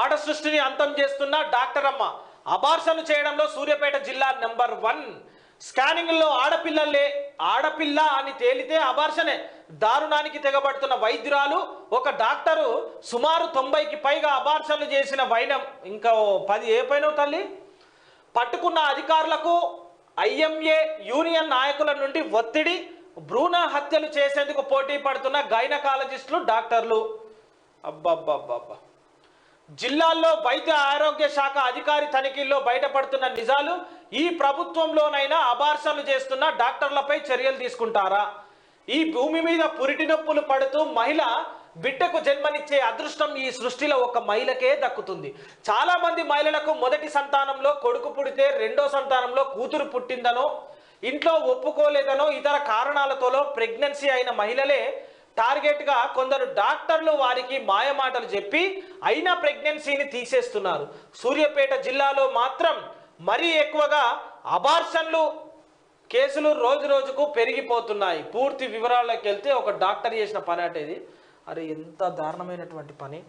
ఆడ సృష్టిని అంతం చేస్తున్న డాక్టర్ అమ్మ. అబార్షన్ చేయడంలో సూర్యాపేట జిల్లా నెంబర్ వన్. స్కానింగ్లో ఆడపిల్లలే ఆడపిల్ల అని తేలితే అబార్షనే. దారుణానికి తెగబడుతున్న వైద్యురాలు ఒక డాక్టరు సుమారు తొంభైకి పైగా అబార్షన్లు చేసిన వైనం. ఇంకా పది ఏ పైన తల్లి? పట్టుకున్న అధికారులకు ఐఎంఏ యూనియన్ నాయకుల నుండి ఒత్తిడి భ్రూణ హత్యలు చేసేందుకు పోటీ పడుతున్న గైనకాలజిస్టులు డాక్టర్లు. అబ్బబ్బబ్బబ్బా. జిల్లాల్లో వైద్య ఆరోగ్య శాఖ అధికారి తనిఖీల్లో బయటపడుతున్న నిజాలు ఈ ప్రభుత్వంలోనైనా అబార్షన్లు చేస్తున్న డాక్టర్లపై చర్యలు తీసుకుంటారా? ఈ భూమి మీద పురిటి నొప్పులు పడుతూ మహిళ బిడ్డకు జన్మనిచ్చే అదృష్టం ఈ సృష్టిలో ఒక మహిళకే దక్కుతుంది. చాలా మంది మహిళలకు మొదటి సంతానంలో కొడుకు పుడితే రెండో సంతానంలో కూతురు పుట్టిందనో ఇంట్లో ఒప్పుకోలేదనో ఇతర కారణాలతోలో ప్రెగ్నెన్సీ అయిన మహిళలే టార్గెట్గా కొందరు డాక్టర్లు వారికి మాయమాటలు చెప్పి అయిన ప్రెగ్నెన్సీని తీసేస్తున్నారు. సూర్యాపేట జిల్లాలో మాత్రం మరీ ఎక్కువగా అబార్షన్లు కేసులు రోజు రోజుకు పెరిగిపోతున్నాయి. పూర్తి వివరాల్లోకి వెళ్తే ఒక డాక్టర్ చేసిన పని అంటే ఇది అరే ఎంత దారుణమైనటువంటి పని.